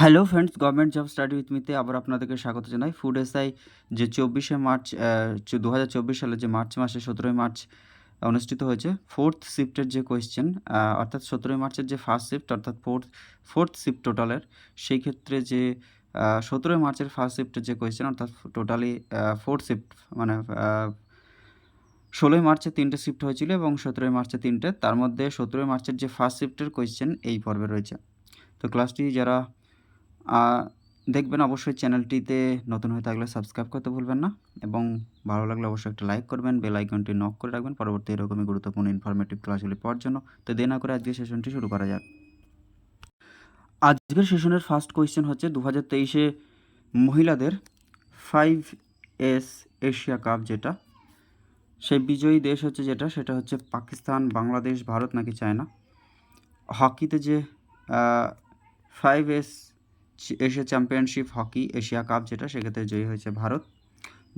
Hello friends government job study with মিতে আবার আপনাদেরকে স্বাগত জানাই। ফুড এসআই যে চব্বিশে মার্চ দু হাজার চব্বিশ সালে যে মার্চ মাসে সতেরোই মার্চ অনুষ্ঠিত হয়েছে। ফোর্থ শিফটের যে কোয়েশ্চেন অর্থাৎ সতেরোই মার্চের যে ফার্স্ট শিফট অর্থাৎ ফোর্থ ফোর্থ শিফট টোটালের সেই ক্ষেত্রে যে সতেরোই মার্চের ফার্স্ট শিফটের যে কোয়েশ্চেন অর্থাৎ টোটালি ফোর্থ শিফট মানে ষোলোই মার্চে তিনটে শিফট হয়েছিল এবং সতেরোই মার্চে তিনটে। তার মধ্যে সতেরোই মার্চের যে ফার্স্ট শিফটের কোয়েশ্চেন এই পর্বে রয়েছে। তো ক্লাসটি যারা দেখবেন অবশ্যই চ্যানেলটিতে নতুন হয়ে থাকলে সাবস্ক্রাইব করতে ভুলবেন না এবং ভালো লাগলে অবশ্যই একটা লাইক করবেন, বেল আইকনটি নক করে রাখবেন। পরবর্তী এরকমই গুরুত্বপূর্ণ ইনফরমেটিভ ক্লাসগুলি পাওয়ার জন্য। তো দেরি না করে আজকের সেশনটি শুরু করা যাক। আজকের সেশনের ফার্স্ট কোয়েশ্চেন হচ্ছে দু হাজার তেইশে মহিলাদের ফাইভ এস এশিয়া কাপ যেটা, সেই বিজয়ী দেশ হচ্ছে যেটা, সেটা হচ্ছে পাকিস্তান, বাংলাদেশ, ভারত নাকি চায়না? হকিতে যে five S Asia championship hockey, Asia cup, যেটা সেক্ষেত্রে জয়ী হয়েছে ভারত।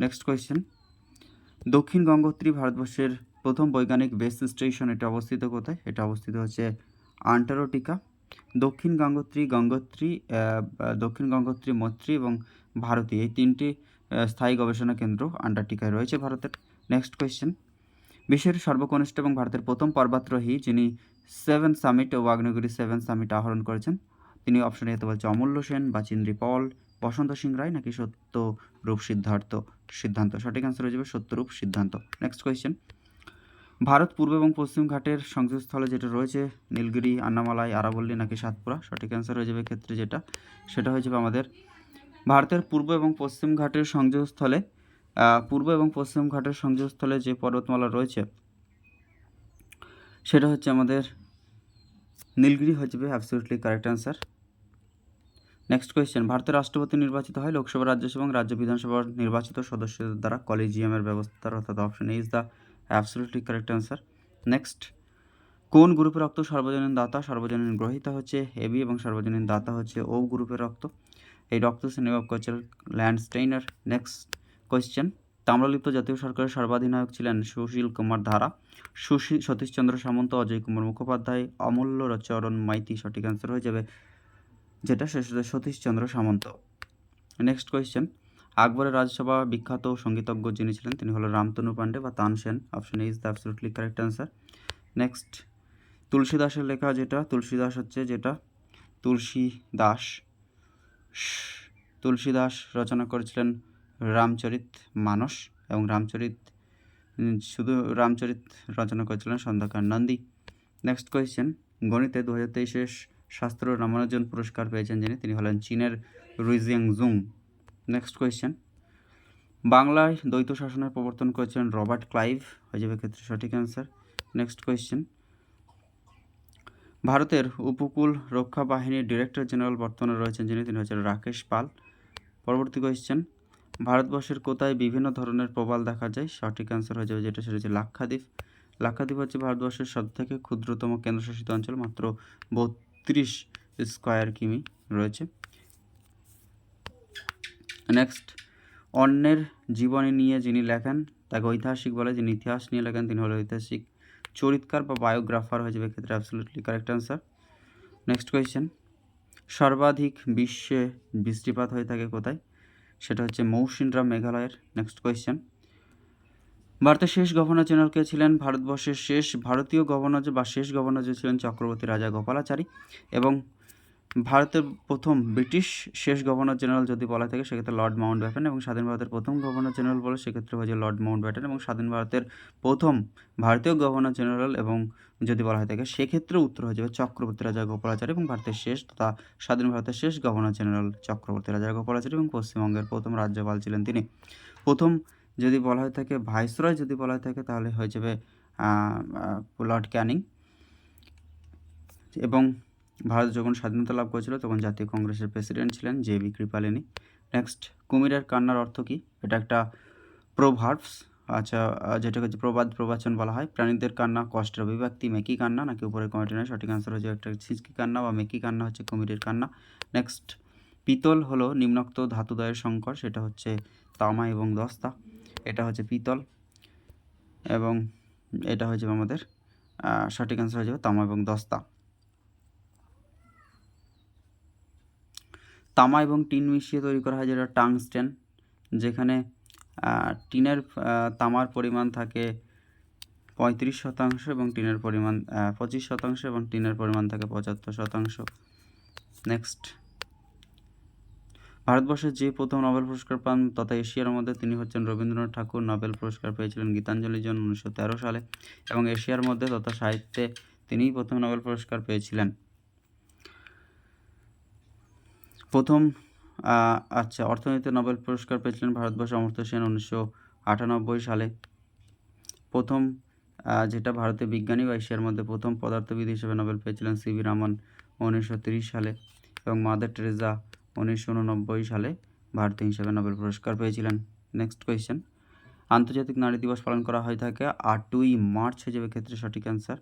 নেক্সট কোয়েশ্চেন দক্ষিণ গঙ্গোত্রী ভারতবর্ষের প্রথম বৈজ্ঞানিক বেস স্টেশন এটা অবস্থিত কোথায়? এটা অবস্থিত হচ্ছে আন্টার্কটিকা। দক্ষিণ গঙ্গোত্রী গঙ্গোত্রী দক্ষিণ গঙ্গোত্রী, মৈত্রী এবং ভারতী এই তিনটি স্থায়ী গবেষণা কেন্দ্র আন্টার্কটিকায় রয়েছে ভারতের। নেক্সট কোয়েশ্চেন বিশ্বের সর্বকনিষ্ঠ এবং ভারতের প্রথম পর্বতারোহী যিনি সেভেন সামিট ও আগ্নেয়গিরি সেভেন সামিট আহরণ করেছেন তিনি অপশনে যেতে বলছে অমূল্য সেন বা চিন্দ্রি পল, বসন্ত সিং রায় নাকি সত্যরূপ সিদ্ধার্থ সিদ্ধান্ত? সঠিক অ্যান্সার হয়ে যাবে সত্যরূপ সিদ্ধান্ত। নেক্সট কোয়েশ্চেন ভারত পূর্ব এবং পশ্চিম ঘাটের সংযোগস্থলে যেটা রয়েছে, নীলগিরি, আন্নামালাই, আরাবল্লী নাকি সাতপুরা? সঠিক অ্যান্সার হয়ে যাবে ক্ষেত্রে যেটা, সেটা হয়ে যাবে আমাদের ভারতের পূর্ব এবং পশ্চিম ঘাটের সংযোগস্থলে পূর্ব এবং পশ্চিম ঘাটের সংযোগস্থলে যে পর্বতমালা রয়েছে, সেটা হচ্ছে আমাদের নীলগিরি হয়ে যাবে absolutely correct answer next question ভারতের রাষ্ট্রপতি নির্বাচিত হয় লোকসভা, রাজ্যসভা এবং রাজ্য বিধানসভার নির্বাচিত সদস্যদের দ্বারা। কলেজিয়ামের ব্যবস্থার অর্থাৎ option is the absolutely correct answer next কোন গ্রুপের রক্ত সর্বজনীন দাতা, সর্বজনীন গ্রহিতা হচ্ছে এবি এবং সর্বজনীন দাতা হচ্ছে ও গ্রুপের রক্ত? এই রক্ত শ্রেণীভাগ করছে ল্যান্ডস্টেইনার নেক্সট কোয়েশ্চেন তাম্রলিপ্ত জাতীয় সরকারের সর্বাধিনায়ক ছিলেন সুশীল কুমার ধারা। সুশী সতীশচন্দ্র সামন্ত, অজয় কুমার মুখোপাধ্যায়, অমূল্য চরণ মাইতি সঠিক অ্যান্সার হয়ে যাবে যেটা শেষ সতীশচন্দ্র সামন্ত। নেক্সট কোয়েশ্চেন আকবরের রাজসভা বিখ্যাত সঙ্গীতজ্ঞ যিনি ছিলেন, তিনি হলো রামতনু পাণ্ডে বা Tansen option is the absolutely correct answer next Tulsi দাসের লেখা যেটা তুলসী দাস হচ্ছে যেটা? তুলসী দাস তুলসী দাস রচনা করেছিলেন রামচরিত মানস এবং রামচরিত, শুধু রামচরিত রচনা করেছিলেন সন্ধ্যাকার নন্দী। নেক্সট কোয়েশ্চেন গণিতে দু হাজার তেইশের শাস্ত্র রামানুজন পুরস্কার পেয়েছেন যিনি, তিনি হলেন চীনের রুইজিয়াং জুং। নেক্সট কোয়েশ্চেন বাংলায় দ্বৈত শাসনের প্রবর্তন করেছিলেন রবার্ট ক্লাইভ। হয়ে যাবে ক্ষেত্রে সঠিক অ্যান্সার নেক্সট কোয়েশ্চেন ভারতের উপকূল রক্ষা বাহিনীর ডিরেক্টর জেনারেল বর্তমানে রয়েছেন যিনি, তিনি হচ্ছেন রাকেশ পাল। পরবর্তী কোয়েশ্চেন ভারতবর্ষের কোথায় বিভিন্ন ধরনের প্রবাল দেখা যায়? সঠিক অ্যান্সার হয়ে যাবে যেটা, সেটা হচ্ছে লাক্ষাদ্বীপ। লাক্ষাদ্বীপ হচ্ছে ভারতবর্ষের সবথেকে ক্ষুদ্রতম কেন্দ্রশাসিত অঞ্চল, মাত্র বত্রিশ স্কোয়ার কিমি রয়েছে। নেক্সট অন্যের জীবনী নিয়ে যিনি লেখেন, তাকে ঐতিহাসিক বলে যিনি ইতিহাস নিয়ে লেখেন, তিনি হলো ঐতিহাসিক চরিৎকার বা বায়োগ্রাফার হয়ে যাবে ক্ষেত্রে absolutely correct answer next question সর্বাধিক বিশ্বে বৃষ্টিপাত হয়ে থাকে কোথায়? সেটা হচ্ছে মৌসিনরাম মেঘালয়ের। নেক্সট কোয়েশ্চেন ভারতের শেষ গভর্নর জেনারেল কে ছিলেন? ভারতবর্ষের শেষ ভারতীয় গভর্নর বা শেষ গভর্নর যে ছিলেন চক্রবর্তী রাজা গোপালাচারী এবং ভারতের প্রথম ব্রিটিশ শেষ গভর্নর জেনারেল যদি বলা থাকে, সেক্ষেত্রে লর্ড মাউন্ট ব্যাটেন এবং স্বাধীন ভারতের প্রথম গভর্নর জেনারেল বলে সেক্ষেত্রে হয়েছে লর্ড মাউন্ট ব্যাটেন এবং স্বাধীন ভারতের প্রথম ভারতীয় গভর্নর জেনারেল এবং যদি বলা হয় থাকে, সেক্ষেত্রে উত্তর হয়ে যাবে চক্রবর্তী রাজা গোপালাচারী এবং ভারতের শেষ তথা স্বাধীন ভারতের শেষ গভর্নর জেনারেল চক্রবর্তী রাজা গোপালাচারী এবং পশ্চিমবঙ্গের প্রথম রাজ্যপাল ছিলেন তিনি। প্রথম যদি বলা হয়ে থাকে, ভাইসরয় যদি বলা হয়ে থাকে, তাহলে হয়ে যাবে লর্ড ক্যানিং। এবং ভারত যখন স্বাধীনতা লাভ করেছিল, তখন জাতীয় কংগ্রেসের প্রেসিডেন্ট ছিলেন জে বি কৃপালিনী। নেক্সট কুমিরের কান্নার অর্থ কী? এটা একটা প্রোভার্বস আচ্ছা যেটাকে হচ্ছে প্রবাদ প্রবাচন বলা হয়। প্রাণীদের কান্না, কষ্টের অভিব্যক্তি, মেকি কান্না, নাকি উপরের কমিটি নয় সঠিক আনসার হচ্ছে একটা ছিচকি কান্না বা মেকি কান্না হচ্ছে কুমিরের কান্না। নেক্সট পিতল হলো নিম্নোক্ত ধাতুদয়ের সংকর, সেটা হচ্ছে তামা এবং দস্তা। এটা হচ্ছে পিতল এবং এটা হয়ে যাবে আমাদের সঠিক অ্যান্সার হয়ে যাবে তামা এবং দস্তা। তামা এবং টিন মিশিয়ে তৈরি করা হয় যেটা টাংস্টেন, যেখানে টিনের তামার পরিমাণ থাকে পঁয়ত্রিশ শতাংশ এবং টিনের পরিমাণ পঁচিশ শতাংশ এবং টিনের পরিমাণ থাকে পঁচাত্তর শতাংশ। নেক্সট ভারতবর্ষের যে প্রথম নোবেল পুরস্কার পান তথা এশিয়ার মধ্যে তিনি হচ্ছেন রবীন্দ্রনাথ ঠাকুর। নোবেল পুরস্কার পেয়েছিলেন গীতাঞ্জলির জন্য উনিশশো তেরো সালে এবং এশিয়ার মধ্যে তথা সাহিত্যে তিনিই প্রথম নোবেল পুরস্কার পেয়েছিলেন। প্রথম আচ্ছা অর্থনীতিতে নোবেল পুরস্কার পেয়েছিলেন ভারতবর্ষ অমর্ত্য সেন উনিশশো আটানব্বই সালে। প্রথম যেটা ভারতে বিজ্ঞানী বা এশিয়ার মধ্যে প্রথম পদার্থবিদ হিসেবে নোবেল পেয়েছিলেন সিভি রামন উনিশশো সালে এবং মাদার টেরেজা উনিশশো উননব্বই সালে ভারতীয় হিসেবে নোবেল পুরস্কার পেয়েছিলেন। নেক্সট কোয়েশ্চেন আন্তর্জাতিক নারী দিবস পালন করা হয়ে থাকে আটই মার্চ হয়ে যাবে ক্ষেত্রে সঠিক অ্যান্সার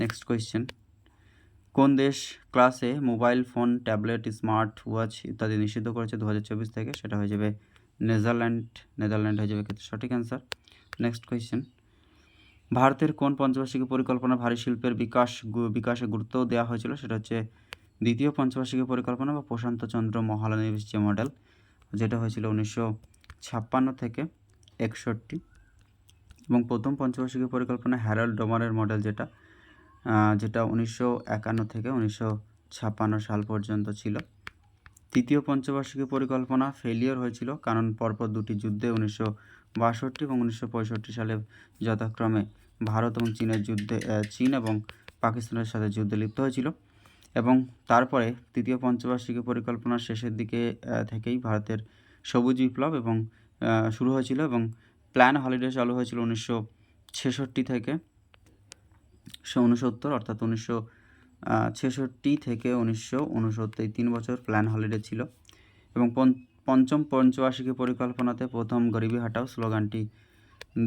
নেক্সট কোয়েশ্চেন কোন দেশ ক্লাসে mobile phone tablet smart watch ইত্যাদি নিষিদ্ধ করেছে দু হাজার চব্বিশ থেকে? সেটা হয়ে যাবে নেদারল্যান্ড। নেদারল্যান্ড হয়ে যাবে ক্ষেত্রে সঠিক অ্যান্সার নেক্সট কোয়েশ্চেন ভারতের কোন পঞ্চবার্ষিকী পরিকল্পনা ভারী শিল্পের বিকাশ বিকাশে গুরুত্ব দেওয়া হয়েছিল? সেটা হচ্ছে দ্বিতীয় পঞ্চবার্ষিকী পরিকল্পনা বা প্রশান্ত চন্দ্র মহালানবিশ যে মডেল, যেটা হয়েছিল উনিশশো ছাপ্পান্ন থেকে একষট্টি। এবং প্রথম পঞ্চবার্ষিকী পরিকল্পনা হ্যারল্ড ডোমারের মডেল যেটা যেটা উনিশশো একান্ন থেকে উনিশশো ছাপ্পান্ন সাল পর্যন্ত ছিল। তৃতীয় পঞ্চবার্ষিকী পরিকল্পনা ফেলিওর হয়েছিল, কারণ পরপর দুটি যুদ্ধে উনিশশো বাষট্টি এবং উনিশশো পঁয়ষট্টি সালে যথাক্রমে ভারত এবং চীনের যুদ্ধে চীন এবং পাকিস্তানের সাথে যুদ্ধে লিপ্ত হয়েছিল। এবং তারপরে তৃতীয় পঞ্চবার্ষিকী পরিকল্পনার শেষের দিকে থেকেই ভারতের সবুজ বিপ্লব এবং শুরু হয়েছিল এবং প্ল্যান হলিডে চালু হয়েছিল উনিশশো ছেষট্টি থেকে। উনসত্তর অর্থাৎ উনিশশো ছেষট্টি থেকে উনিশশো উনসত্তর, এই তিন বছর প্ল্যান হলিডে ছিল। এবং পঞ্চ- পঞ্চম পঞ্চবার্ষিকী পরিকল্পনাতে প্রথম গরিবী হাটাও স্লোগানটি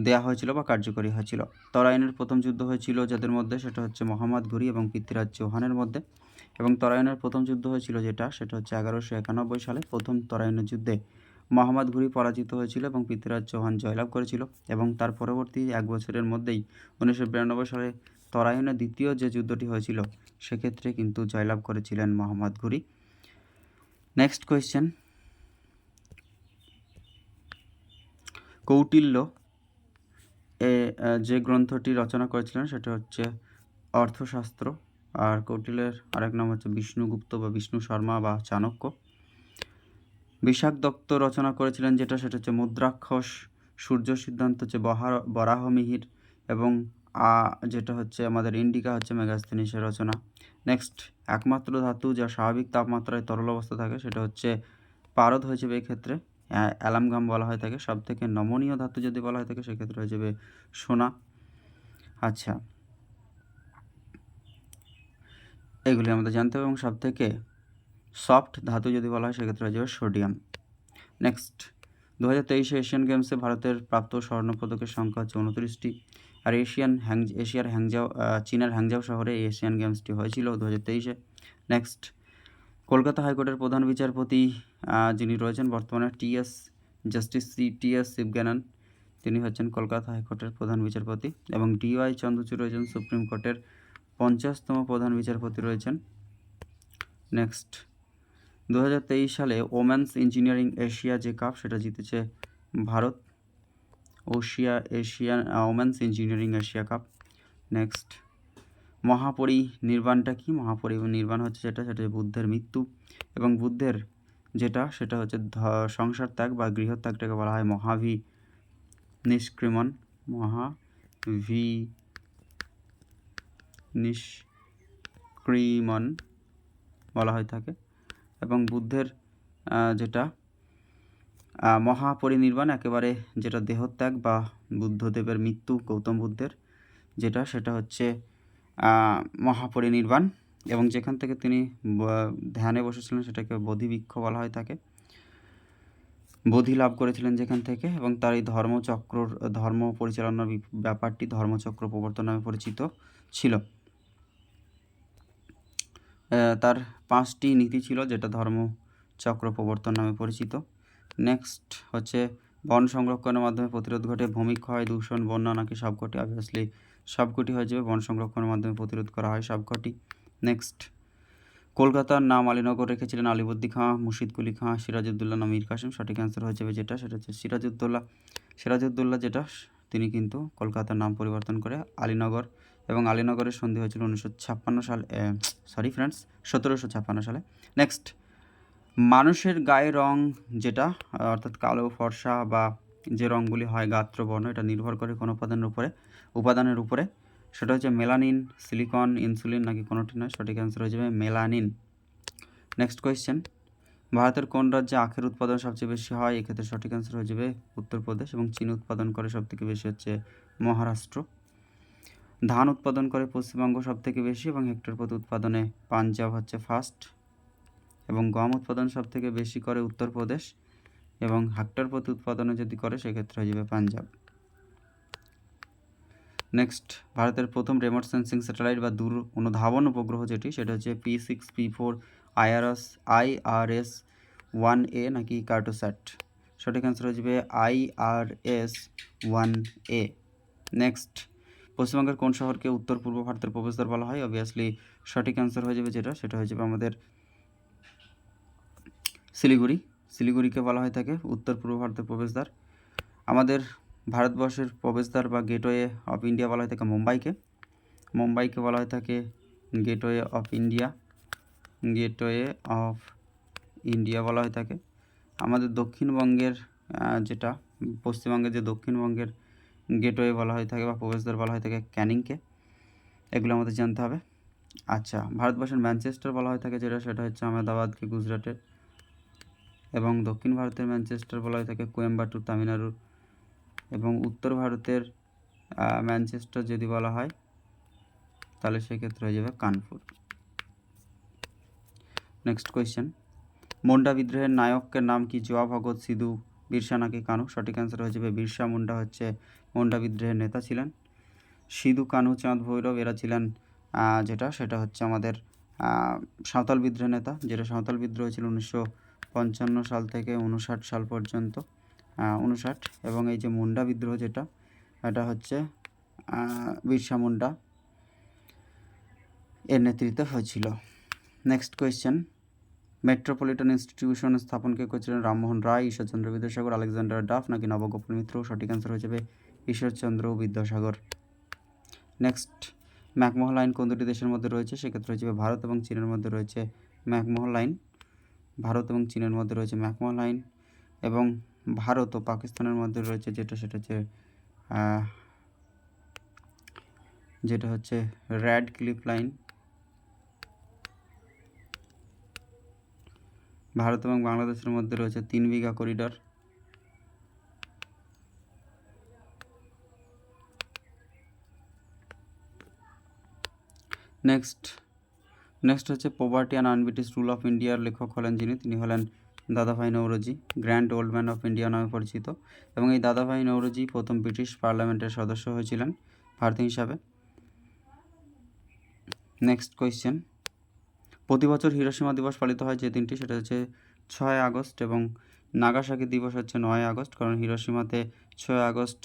দেওয়া হয়েছিল বা কার্যকরী হয়েছিল। তরাইনের প্রথম যুদ্ধ হয়েছিল যাদের মধ্যে, সেটা হচ্ছে মোহাম্মদ ঘুরি এবং পৃথ্বীরাজ চৌহানের মধ্যে। এবং তরাইনের প্রথম যুদ্ধ হয়েছিল যেটা, সেটা হচ্ছে এগারোশো একানব্বই সালে প্রথম তরাইনের যুদ্ধে মোহাম্মদ ঘুরি পরাজিত হয়েছিল এবং পৃথ্বীরাজ চৌহান জয়লাভ করেছিল এবং তার পরবর্তী এক বছরের মধ্যেই উনিশশো বিরানব্বই সালে তরাইনের দ্বিতীয় যে যুদ্ধটি হয়েছিল, সেক্ষেত্রে কিন্তু জয়লাভ করেছিলেন মোহাম্মদ ঘুরি। নেক্সট কোয়েশ্চেন কৌটিল্য এ যে গ্রন্থটি রচনা করেছিলেন, সেটা হচ্ছে অর্থশাস্ত্র। আর কৌটিল্যের আরেক নাম হচ্ছে বিষ্ণুগুপ্ত বা বিষ্ণু শর্মা বা চাণক্য। বিশাখ দত্ত রচনা করেছিলেন যেটা, সেটা হচ্ছে মুদ্রাক্ষস, সূর্য সিদ্ধান্ত হচ্ছে বহার, বরাহমিহির এবং আ, যেটা হচ্ছে আমাদের ইন্ডিকা হচ্ছে মেগাস্তিনিসের রচনা। নেক্সট, একমাত্র ধাতু যা স্বাভাবিক তাপমাত্রায় তরল অবস্থা থাকে, সেটা হচ্ছে পারদ হয়ে যাবে এক্ষেত্রে। অ্যা- অ্যালামগাম বলা হয়ে থাকে সব থেকে নমনীয় ধাতু যদি বলা হয়ে থাকে সেক্ষেত্রে হয়ে যাবে সোনা। আচ্ছা এগুলি আমাদের জানতে হবে এবং সব থেকে সফট ধাতু যদি বলা হয়, সেক্ষেত্রে হয়ে যাবে সোডিয়াম নেক্সট দু হাজার তেইশে এশিয়ান গেমসে ভারতের প্রাপ্ত স্বর্ণপদকের সংখ্যা হচ্ছে উনত্রিশটি। আর এশিয়ান হ্যাং এশিয়ার হ্যাংজাও চীনের হ্যাংজাও শহরে এই এশিয়ান গেমসটি হয়েছিল দু হাজার তেইশে। নেক্সট কলকাতা হাইকোর্টের প্রধান বিচারপতি যিনি রয়েছেন বর্তমানে TS justice C T TS Sivagnanam তিনি হচ্ছেন কলকাতা হাইকোর্টের প্রধান বিচারপতি। এবং ডিওয়াই চন্দ্রচূড় রয়েছেন সুপ্রিম কোর্টের পঞ্চাশতম প্রধান বিচারপতি রয়েছেন। নেক্সট। দু হাজার তেইশ সালে ওমেন্স ইঞ্জিনিয়ারিং এশিয়া যে কাপ, সেটা জিতেছে Bharat. Oshea Asian women's engineering Asia cup. Next. মহাপরিনির্বাণটা কি? মহাপরি নির্বাণ হচ্ছে যেটা, সেটা হচ্ছে বুদ্ধের মৃত্যু। এবং বুদ্ধের যেটা, সেটা হচ্ছে সংসার ত্যাগ বা গৃহত্যাগটাকে বলা হয় মহাভি নিষ্ক্রিমণ মহাভি নিষ্ক্রিমণ বলা হয়ে থাকে এবং বুদ্ধের যেটা মহাপরিনির্বাণ, একেবারে যেটা দেহত্যাগ বা বুদ্ধদেবের মৃত্যু, গৌতম বুদ্ধের, যেটা, সেটা হচ্ছে মহাপরিনির্বাণ এবং যেখান থেকে তিনি ধ্যানে বসেছিলেন, সেটাকে বোধিবৃক্ষ বলা হয় থাকে। বোধি লাভ করেছিলেন যেখান থেকে এবং তার এই ধর্মচক্র ধর্ম পরিচালনার ব্যাপারটি ধর্মচক্র প্রবর্তন নামে পরিচিত ছিল। তার পাঁচটি নীতি ছিল, যেটা ধর্মচক্র প্রবর্তন নামে পরিচিত। নেক্সট হচ্ছে বন সংরক্ষণের মাধ্যমে প্রতিরোধ ঘটে ভূমিক্ষয় দূষণ, বন্যা নাকি সবকটি? অবভিয়াসলি সবকটি হয়ে যাবে, বন সংরক্ষণের মাধ্যমে প্রতিরোধ করা হয় সবকটি। নেক্সট কলকাতার নাম আলীনগর রেখেছিলেন আলিবর্দি খাঁ মুর্শিদ কুলি খাঁ, সিরাজউদ্দৌলা না মীর কাসিম সঠিক অ্যান্সার হয়ে যাবে যেটা, সেটা হচ্ছে সিরাজউদ্দৌলা। সিরাজউদ্দৌলা যেটা, তিনি কিন্তু কলকাতার নাম পরিবর্তন করে আলীনগর এবং আলীনগরের সন্ধি হয়েছিল উনিশশো ছাপ্পান্ন সাল সরি ফ্রেন্ডস সতেরোশো ছাপ্পান্ন সালে। নেক্সট মানুষের গায়ে রং যেটা, অর্থাৎ কালো ফর্সা বা যে রঙগুলি হয় গাত্র বর্ণ এটা নির্ভর করে কোনো উপাদানের উপরে উপাদানের উপরে। সেটা হচ্ছে মেলানিন, সিলিকন, ইনসুলিন নাকি কোনোটি নয়, সঠিক অ্যান্সার হয়ে যাবে মেলানিন। নেক্সট কোয়েশ্চেন ভারতের কোন রাজ্যে আখের উৎপাদন সবচেয়ে বেশি হয়? এক্ষেত্রে সঠিক অ্যান্সার হয়ে যাবে উত্তরপ্রদেশ এবং চীন উৎপাদন করে সবথেকে বেশি হচ্ছে মহারাষ্ট্র। ধান উৎপাদন করে পশ্চিমবঙ্গ সবথেকে বেশি এবং হেক্টর প্রতি উৎপাদনে পাঞ্জাব হচ্ছে ফার্স্ট এবং গম উৎপাদন সবথেকে বেশি করে উত্তরপ্রদেশ এবং হেক্টর প্রতি উৎপাদনে যদি করে, সেক্ষেত্রে হয়ে যাবে পাঞ্জাব। নেক্সট ভারতের প্রথম রেমোট সেন্সিং স্যাটেলাইট বা দূর অনুধাবন উপগ্রহ যেটি, সেটা হচ্ছে P six P four IRS IRS one A নাকি কার্টোস্যাট। সঠিক অ্যান্সার হয়ে যাবে আইআরএস ওয়ান এ নেক্সট পশ্চিমবঙ্গের কোন শহরকে উত্তর, পূর্ব ভারতের প্রবেশদ্বার বলা হয়? অবভিয়াসলি সঠিক অ্যান্সার হয়ে যাবে যেটা, সেটা হয়ে যাবে আমাদের শিলিগুড়ি। শিলিগুড়িকে বলা হয়ে থাকে উত্তর, পূর্ব ভারতের প্রবেশদ্বার। আমাদের ভারতবর্ষের প্রবেশদ্বার বা গেটওয়ে অফ ইন্ডিয়া বলা হয়ে থাকে মুম্বাইকে। মুম্বাইকে বলা হয়ে থাকে gateway of India gateway of India বলা হয়ে থাকে আমাদের দক্ষিণবঙ্গের যেটা, পশ্চিমবঙ্গের যে দক্ষিণবঙ্গের গেটওয়ে বলা হয়ে থাকে বা প্রবেশদ্বার বলা হয়ে থাকে ক্যানিংকে, এগুলো আমাদের জানতে হবে। আচ্ছা ভারতবর্ষের ম্যানচেস্টার বলা হয়ে থাকে যেটা, সেটা হচ্ছে আহমেদাবাদকে গুজরাটের এবং দক্ষিণ ভারতের ম্যানচেস্টার বলা হয়ে থাকে কোয়েম্বাটুর, তামিলনাড়ুর এবং উত্তর ভারতের ম্যানচেস্টার যদি বলা হয়, তাহলে সেক্ষেত্রে হয়ে যাবে কানপুর। নেক্সট কোয়েশ্চেন মুন্ডা বিদ্রোহের নায়কের নাম কি? জোয়া ভগৎ সিধু। বিরসা নাকি কানু? সঠিক অ্যান্সার হয়ে যাবে বিরসা মুন্ডা হচ্ছে মুন্ডা বিদ্রোহের নেতা ছিলেন। সিধু কানু চাঁদ ভৈরব এরা ছিলেন যেটা, সেটা হচ্ছে আমাদের সাঁওতাল বিদ্রোহ নেতা, যেটা সাঁওতাল বিদ্রোহ ছিল উনিশশো পঞ্চান্ন সাল থেকে উনষাট সাল পর্যন্ত উনষাট। এবং এই যে মুন্ডা বিদ্রোহ যেটা, এটা হচ্ছে বিরসা মুন্ডা এর নেতৃত্ব হয়েছিল। নেক্সট কোয়েশ্চেন মেট্রোপলিটন ইনস্টিটিউশন স্থাপনকে করেছিলেন রামমোহন রায়, ঈশ্বরচন্দ্র বিদ্যাসাগর, আলেকজান্ডার ডাফ নাকি নবগোপাল মিত্র? সঠিক অ্যান্সার হয়ে যাবে Ishwarchandra Vidyasagar. Next McMahon line কোন দুটি দেশের মধ্যে রয়েছে? সেক্ষেত্রে হয়ে যাবে ভারত এবং চীনের মধ্যে রয়েছে ম্যাকমোহন লাইন। ভারত এবং চীনের মধ্যে রয়েছে ম্যাকমোহন লাইন এবং ভারত ও পাকিস্তানের মধ্যে রয়েছে যেটা, সেটা হচ্ছে যেটা হচ্ছে র্যাড ক্লিপ লাইন ভারত এবং বাংলাদেশের মধ্যে রয়েছে তিন বিঘা করিডর। নেক্সট নেক্সট হচ্ছে poverty and unBritish rule of ইন্ডিয়ার লেখক হলেন যিনি, তিনি হলেন Dadabhai Naoroji grand old man of India নামে পরিচিত। এবং এই দাদাভাই নৌরজি প্রথম ব্রিটিশ পার্লামেন্টের সদস্য হয়েছিলেন ভারতীয় হিসাবে। নেক্সট কোয়েশ্চেন প্রতি বছর হিরোসীমা দিবস পালিত হয় যে দিনটি, সেটা হচ্ছে ছয় আগস্ট এবং নাগাসাকি দিবস হচ্ছে নয় আগস্ট, কারণ হিরোসীমাতে ছয় আগস্ট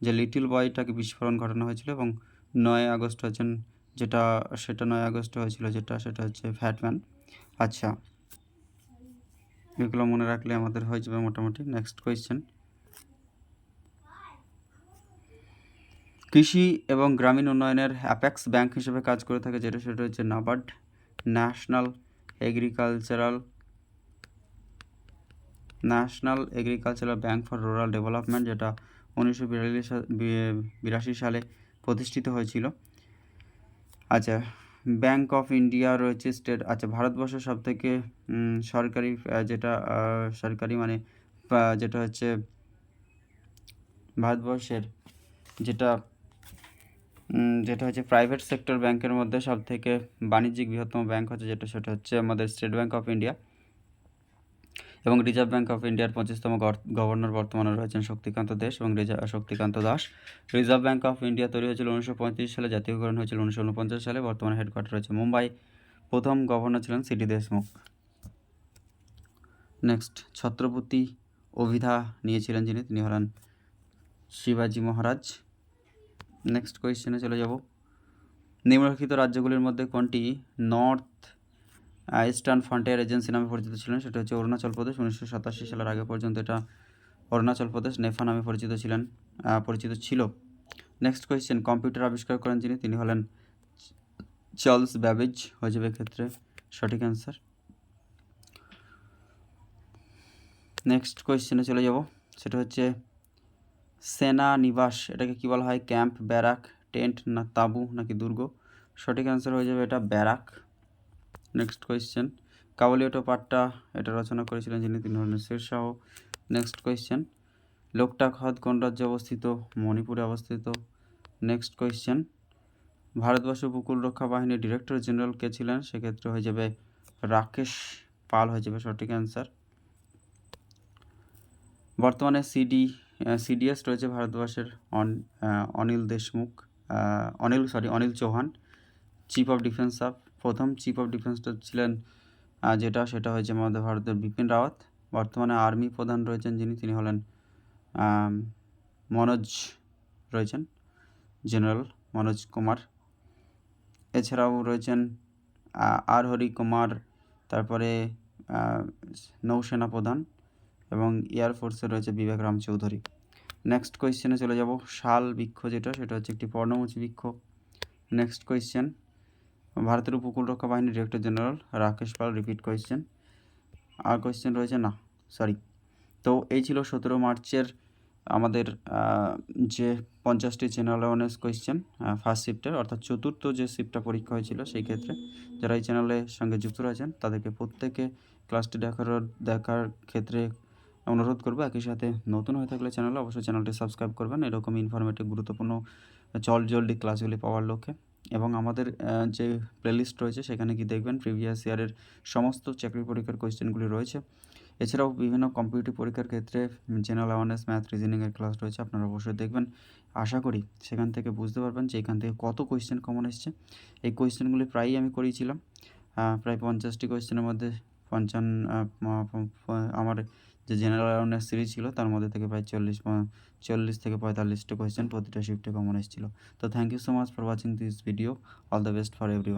যে লিটিল বয়টাকে বিস্ফোরণ ঘটানো হয়েছিল এবং নয় আগস্ট হচ্ছেন যেটা, সেটা নয় আগস্ট হয়েছিল যেটা, সেটা হচ্ছে ফ্যাটম্যান। আচ্ছা এগুলো মনে রাখলে আমাদের হয়ে যাবে মোটামুটি নেক্সট কোয়েশ্চেন। কৃষি এবং গ্রামীণ উন্নয়নের অ্যাপেক্স ব্যাংক হিসেবে কাজ করে থাকে যেটা, সেটা হচ্ছে NABARD. National agricultural national agricultural bank for rural development যেটা উনিশশো বিরাশি সালে প্রতিষ্ঠিত হয়েছিল। আচ্ছা ব্যাংক অফ ইন্ডিয়া রয়েছে স্টেট আচ্ছা ভারতবর্ষের সব থেকে সরকারি যেটা সরকারি মানে যেটা হচ্ছে ভারতবর্ষের, যেটা যেটা হচ্ছে প্রাইভেট সেক্টর ব্যাংকের মধ্যে সব থেকে বাণিজ্যিক বৃহত্তম ব্যাংক হচ্ছে যেটা, সেটা হচ্ছে আমাদের স্টেট ব্যাংক অফ ইন্ডিয়া এবং রিজার্ভ ব্যাংক অফ ইন্ডিয়ার পঁচিশতম গভর্নর বর্তমানে রয়েছেন শক্তিকান্ত দেশ এবং Shaktikanta Das. Reserve bank of India তৈরি হয়েছিল উনিশশো পঁয়ত্রিশ সালে, জাতীয়করণ হয়েছিল উনিশশো উনপঞ্চাশ সালে, বর্তমানে হেডকোয়ার্টার রয়েছে মুম্বাই। প্রথম গভর্নর ছিলেন C D Deshmukh next Chhatrapati অভিধা নিয়েছিলেন যিনি, তিনি হলেন শিবাজি মহারাজ। নেক্সট কোয়েশ্চেনে চলে যাব। নিম্নলিখিত রাজ্যগুলির মধ্যে কোনটি নর্থ ইস্টার্ন ফ্রন্টিয়ার এজেন্সি নামে পরিচিত ছিলেন সেটা হচ্ছে অরুণাচল প্রদেশ, উনিশশো সাতাশি সালের আগে পর্যন্ত এটা অরুণাচল প্রদেশ, নেফা নামে পরিচিত ছিলেন পরিচিত ছিল। নেক্সট কোয়েশ্চেন কম্পিউটার আবিষ্কার করেন যিনি, তিনি হলেন চার্লস ব্যাবেজ। হয়ে যাবে ক্ষেত্রে সঠিক অ্যান্সার নেক্সট কোয়েশ্চেনে চলে যাব। সেটা হচ্ছে সেনা নিবাস এটাকে কী বলা হয়? ক্যাম্প, ব্যারাক, টেন্ট না তাঁবু নাকি দুর্গ? সঠিক অ্যান্সার হয়ে যাবে এটা ব্যারাক। নেক্সট কোয়েশ্চেন কাবলিওটো পাট্টা এটা রচনা করেছিলেন যিনি, তিনি হলেন শেরশাহ নেক্সট কোয়েশ্চেন লোকটাক হ্রদ কোন রাজ্যে অবস্থিত? মণিপুরে অবস্থিত। নেক্সট কোয়েশ্চেন ভারতবর্ষ উপকূল রক্ষা বাহিনীর ডিরেক্টর জেনারেল কে ছিলেন? সেক্ষেত্রে হয়ে যাবে রাকেশ পাল, হয়ে যাবে সঠিক অ্যান্সার বর্তমানে সিডি সিডিএস রয়েছে ভারতবর্ষের on Anil Deshmukh Anil sorry Anil Chauhan chief of defence staff প্রথম চিফ অফ ডিফেন্স স্টাফ ছিলেন যেটা, সেটা হয়েছে আমাদের ভারতের বিপিন রাওয়াত। বর্তমানে আর্মি প্রধান রয়েছেন যিনি, তিনি হলেন মনোজ রয়েছেন জেনারেল মনোজ কুমার। এছাড়াও রয়েছেন আর হরি কুমার, তারপরে নৌসেনা প্রধান। এবং এয়ারফোর্সে রয়েছে বিবেক রাম চৌধুরী। নেক্সট কোয়েশ্চেনে চলে যাব। শাল বৃক্ষ যেটা, সেটা হচ্ছে একটি পর্ণমোচী বৃক্ষ। নেক্সট কোয়েশ্চেন ভারতের উপকূল রক্ষা বাহিনীর director general Rakesh Pal repeat question আর কোয়েশ্চেন রয়েছে, না সরি তো এই ছিল সতেরো মার্চের আমাদের যে পঞ্চাশটি চ্যানেল অ্যাওয়ারনেস কোয়েশ্চেন ফার্স্ট শিফটের অর্থাৎ চতুর্থ যে শিফটটা পরীক্ষা হয়েছিল সেই ক্ষেত্রে যারা এই চ্যানেলের সঙ্গে যুক্ত রয়েছেন, তাদেরকে প্রত্যেকে ক্লাসটি দেখার দেখার ক্ষেত্রে অনুরোধ করব একই সাথে নতুন হয়ে থাকলে চ্যানেলে অবশ্যই চ্যানেলটি সাবস্ক্রাইব করবেন। এরকম ইনফরমেটিভ গুরুত্বপূর্ণ জল জলদি ক্লাসগুলি পাওয়ার লক্ষ্যে। এবং আমাদের যে প্লেলিস্ট রয়েছে সেখানে কি দেখবেন প্রিভিয়াস ইয়ারের সমস্ত চাকরি পরীক্ষার কোয়েশ্চেনগুলি রয়েছে। এছাড়াও বিভিন্ন কম্পিটিটিভ পরীক্ষার ক্ষেত্রে জেনারেল অ্যাওয়ারনেস ম্যাথ রিজনিংয়ের ক্লাস রয়েছে আপনারা অবশ্যই দেখবেন। আশা করি সেখান থেকে বুঝতে পারবেন যে এখান থেকে কত কোয়েশ্চেন কমন এসছে। এই কোয়েশ্চেনগুলি প্রায়ই আমি করিয়েছিলাম। প্রায় পঞ্চাশটি কোয়েশ্চেনের মধ্যে পঞ্চান্ন আহ, প- প- প- আমার যে জেনারেল অ্যাওয়ারনেস সিরিজ ছিল, তার মধ্যে থেকে প্রায় চল্লিশ চল্লিশ থেকে পঁয়তাল্লিশটা কোয়েশ্চেন প্রতিটা শিফটে কমন এসেছিল। তো thank you so much for watching this video all the best for every